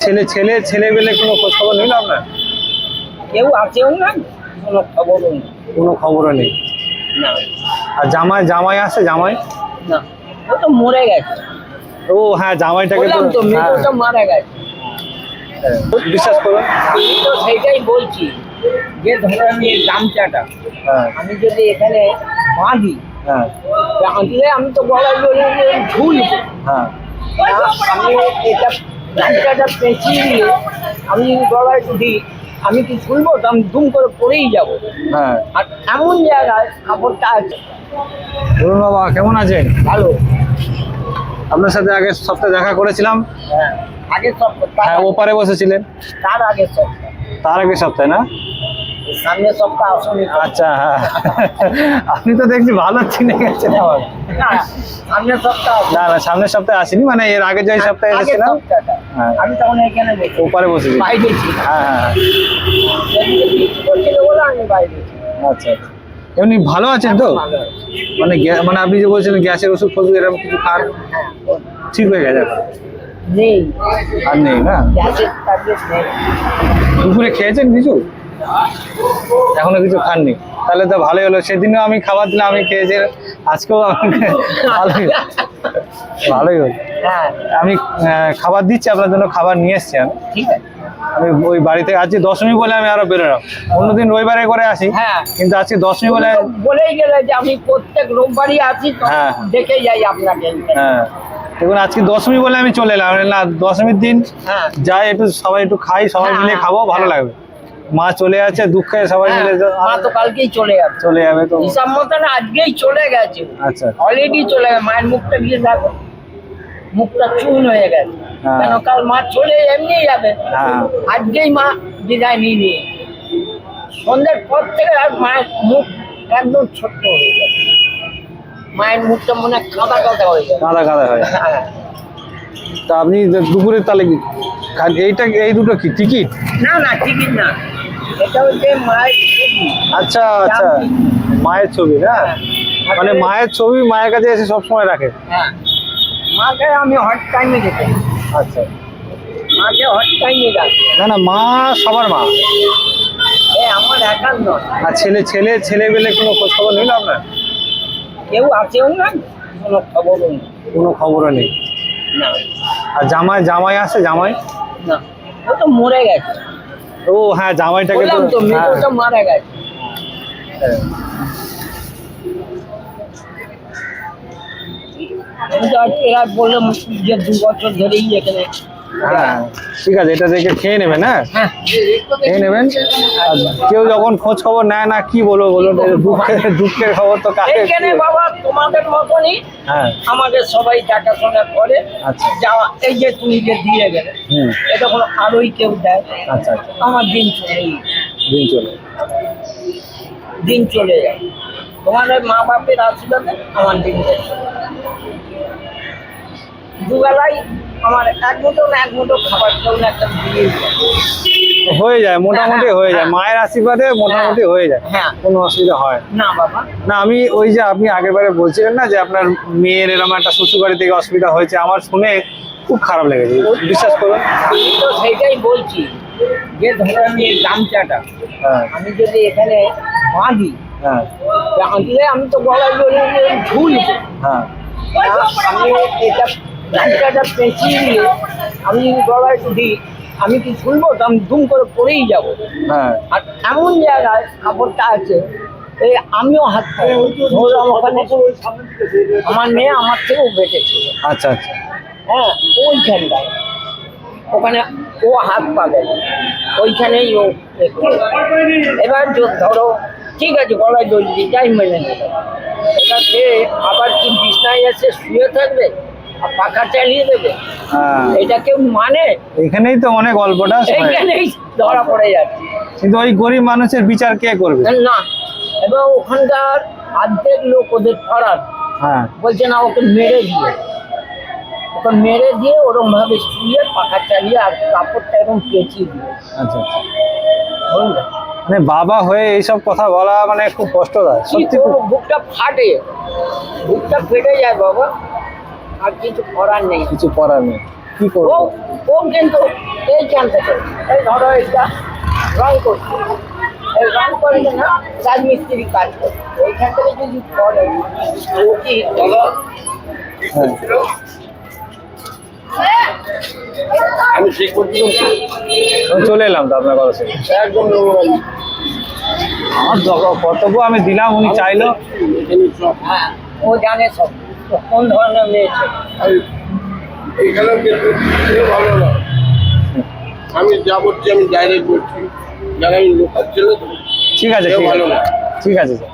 ছেলে ছেলে ছেলে বেলে কোনো খোঁজ খবর নিল আপনার? কেউ আছেও না কোনো খবরও নেই। কোনো খবরও নেই? না। আর জামাই জামাই আছে জামাই? না। ও তো মরে গেছে। ও হ্যাঁ জামাইটাকে তো তো হ্যাঁ, মেয়েটা মারা গেছে। বিশ্বাস করুন। আমি তো সেইটাই বলছি যে ধরো আমি এই গামছাটা হ্যাঁ। আমি যদি এখানে বাঁধি হ্যাঁ। বাঁধলে আমি তো গলায় বলে ঝুলবো। হ্যাঁ। আমি এটা গামছাটা পেঁচিয়ে দিয়ে আমি যদি গলায় দিই আমি কি শুনব তো আমি দুম করে পড়েই যাব। হ্যাঁ। আর এমন জায়গায় কাপড়টা আছে। বলুন বাবা কেমন আছেন? ভালো। আপনার সাথে আগের সপ্তাহে দেখা করেছিলাম। হ্যাঁ আগের সপ্তাহে। হ্যাঁ ওপারে বসেছিলেন। তার আগের সপ্তাহে। তার আগের সপ্তাহে না? সামনের সপ্তাহ আসনি। আচ্ছা হ্যাঁ। আপনি তো দেখছি ভালো চিনে গেছেন আমার না সামনের সপ্তাহ না না সামনের সপ্তাহে আসেনি মানে এর আগে যে সপ্তাহে আগের এসেছিলাম হ্যাঁ। আমি তখন এখানে বসে ওপারে বাইরে হ্যাঁ হ্যাঁ আমি বাইরে হ্যাঁ। আচ্ছা আচ্ছা। এমনি ভালো আছেন তো? মানে মানে আপনি যে বলছিলেন গ্যাসের ওষুধ ফষুধ এরকম কিছু খান হ্যাঁ, ঠিক হয়ে গেছে নেই। আর নেই না? দুপুরে খেয়েছেন কিছু? এখনও কিছু খাননি। তাহলে তো ভালোই হলো। সেদিনও আমি খাবার দিলাম আমি খেয়েছি আজকেও আমাকে ভালোই ভালোই হলো। হ্যাঁ। আমি খাবার দিচ্ছি আপনার জন্য খাবার নিয়ে এসছি আমি। ঠিক আছে। আমি ওই বাড়িতে আজকে দশমী বলে আমি আরও বেরোলাম। অন্যদিন রবিবারে করে আসি হ্যাঁ। কিন্তু আজকে দশমী বলে বলেই গেলে যে আমি প্রত্যেক রোববারই তো হ্যাঁ। দেখে যাই আপনাকে। হ্যাঁ। দেখুন আজকে দশমী বলে আমি চলে এলাম। না দশমীর দিন যাই একটু সবাই একটু খাই সবাই মিলে খাব ভালো। লাগবে। মা চলে যাচ্ছে দুঃখে সবাই হ্যাঁ, মিলে মা তো কালকেই চলে যাবে। চলে যাবে তো। হিসাব মতন আজকেই চলে গেছে। আচ্ছা। অলরেডি চলে গেছে মায়ের মুখটা গিয়ে দেখো। মুখটা চুন হয়ে গেছে। হ্যাঁ। কেন কাল মা চলে এমনি যাবে। হ্যাঁ। আজকেই মা বিদায় নিয়ে নিয়ে সন্ধ্যের পর থেকে আর মায়ের মুখ একদম ছোট্ট হয়ে গেছে। মায়ের মুখটা মনে হয় কাঁদা কাঁদা হয়ে যাবে কাদা কাদা হয়। তা আপনি দুপুরে তাহলে এইটা এই দুটো কি টিকিট? না না টিকিট না। এটা হচ্ছে মায়ের ছবি। আচ্ছা আচ্ছা। মায়ের ছবি না? মানে মায়ের ছবি মায়ের কাছে এসে সবসময় রাখে? হ্যাঁ। মাকে আমি হট টাইমে যেতে আচ্ছা। মাকে হট টাইমে রাখি। না না মা সবার মা। এ আমার আর ছেলে ছেলে ছেলে বেলে কোনো খোঁজ খবর নিল আপনার? কেউ আছেও না? কোনো খবরও নেই। কোনো খবরও নেই? না। আর জামাই জামাই আছে? জামাই? না। ও তো মরে গেছে। ও হ্যাঁ জামাইটাকে বললাম তো তো হ্যাঁ, মেয়েটা মারা গেছে হ্যাঁ। আমি তো আজকে আর বললাম যে দু বছর ধরেই এখানে হ্যাঁ ঠিক আছে এটা দেখে খেয়ে নেবেন হ্যাঁ? হ্যাঁ। খেয়ে নেবেন। কেউ যখন খোঁজ খবর নেয় না কি বলব বলুন দুঃখের দুঃখের খবর তো কাকে বাবা তোমাদের মতনই হ্যাঁ। আমাদের সবাই দেখাশোনা করে আচ্ছা। যাওয়া এই যে তুমি যে দিয়ে গেলে এটা কোনো আরোই কেউ দেয় আচ্ছা আচ্ছা। আমার দিন চলেই দিন চলে দিন চলে যায়। তোমাদের মা বাপের আশীর্বাদে আমার দিন যায়। দুবেলায় আমার এক মুঠো না এক মুঠো খাবার জন্য একটা দিয়ে হয়ে যায়। মোটামুটি হ্যাঁ, হয়ে যায়। হ্যাঁ। মায়ের আশীর্বাদে মোটামুটি হয়ে যায় হ্যাঁ। কোনো অসুবিধা হয় না। বাবা। না আমি ওই যে আপনি আগের বারে বলছিলেন না যে আপনার মেয়ের এরকম একটা শ্বশুর বাড়ি থেকে অসুবিধা হয়েছে আমার শুনে খুব খারাপ লেগেছে। বিশ্বাস করুন আমি তো সেইটাই বলছি যে ধরো আমি হ্যাঁ। আমি যদি এখানে বাঁধি হ্যাঁ। বাঁধলে আমি তো গলায় বলে হ্যাঁ। আমি এটা গামছাটা পেঁচিয়ে দিয়ে আমি গলায় দিই আমি কি ঝুলবো তো আমি দুম করে পড়েই যাব। হ্যাঁ। আর এমন জায়গায় কাপড়টা আছে এই আমিও হাত ধরলাম ওখানে আমার মেয়ে আমার থেকেও বেঁচেছিল আচ্ছা আচ্ছা। হ্যাঁ ওইখানটায়। ওখানে ও হাত পাবে। ওইখানেই ও এবার ধরো ঠিক আছে গলায় দিয়ে যাই মেনে নেবে। এবার সে আবার কি বিছনায় এসে শুয়ে থাকবে? পাখা চালিয়ে দেবে। হ্যাঁ। এটা কেউ মানে? এখানেই তো অনেক গল্পটা শোনা ধরা পড়ে যাচ্ছে কিন্তু ওই গরিব মানুষের বিচার কে করবে? না। এবং ওখানকার অর্ধেক লোক ওদের পাড়ার হ্যাঁ। বলছে না ওকে মেরে দিয়ে। ওকে মেরে দিয়ে ওরকম ভাবে শুয়ে পাখা চালিয়ে আর কাপড়টা এরকম পেঁচিয়ে দিয়ে আচ্ছা আচ্ছা। মানে বাবা হয়ে এইসব কথা বলা মানে খুব কষ্ট দেয় কি সত্যি বুকটা ফাটে। বুকটা ফেটে যায় বাবা। আর কিছু করার নেই। কিছু করার নেই। কি করব? ও কিন্তু এইখান থেকে এই ধরো এটা রং করছে। এই রং করে না রাজমিস্ত্রি কাজ করে ওইখান থেকে যদি করে ও কি হ্যাঁ। আমি ঠিক করছিলাম চলে এলাম তো আপনার কথা শুনে। একদম আমার কর্তব্য আমি দিলাম উনি চাইলো। হ্যাঁ ও জানে সব। কোন ধরনের মেয়ে কিন্তু ভালো না। আমি যা বলছি আমি ডাইরেক্ট বলছি। যারা আমি লোকাল ছেলে ঠিক আছে ভালো না। ঠিক আছে স্যার।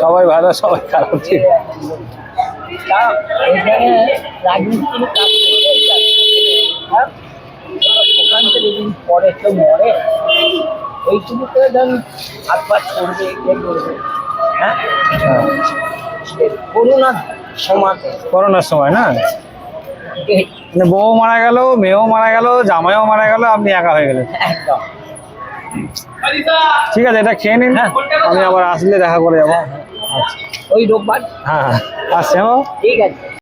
সবাই ভালো সবাই খারাপ ঠিক এখানে। হ্যাঁ? ওখান থেকে যদি পরে কেউ মরে ওইটুকুতে ধরুন হাত পা ছড়বে ইয়ে করবে। হ্যাঁ? করোনার সমাজে করোনার সময় না? মানে বউ মারা গেল মেয়েও মারা গেল জামাইও মারা গেল আপনি একা হয়ে গেলেন। একদম। ঠিক আছে এটা খেয়ে নিন। হ্যাঁ। আমি আবার আসলে দেখা করে যাব। হ্যাঁ হ্যাঁ। আচ্ছা ওই রোববার। হ্যাঁ হ্যাঁ। আসছে ঠিক আছে।